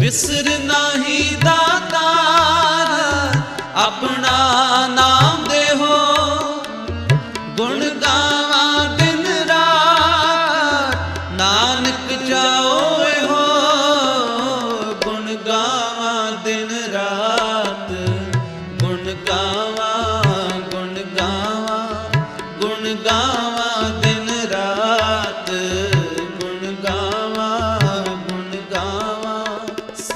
ਵਿਸਰ ਨਾਹੀ ਦਾਤਾਰ, ਆਪਣਾ ਨਾਮ ਦੇਹੋ। ਗੁਣ ਗਾਵਾਂ ਦਿਨ ਰਾਤ, ਨਾਨਕ ਚਾਓਏ ਹੋ ਗੁਣ ਗਾਵਾਂ ਦਿਨ ਰਾਤ, ਗੁਣ ਗਾਵਾਂ ਗੁਣ ਗਾਵਾਂ ਗੁਣ ਗਾਵਾਂ।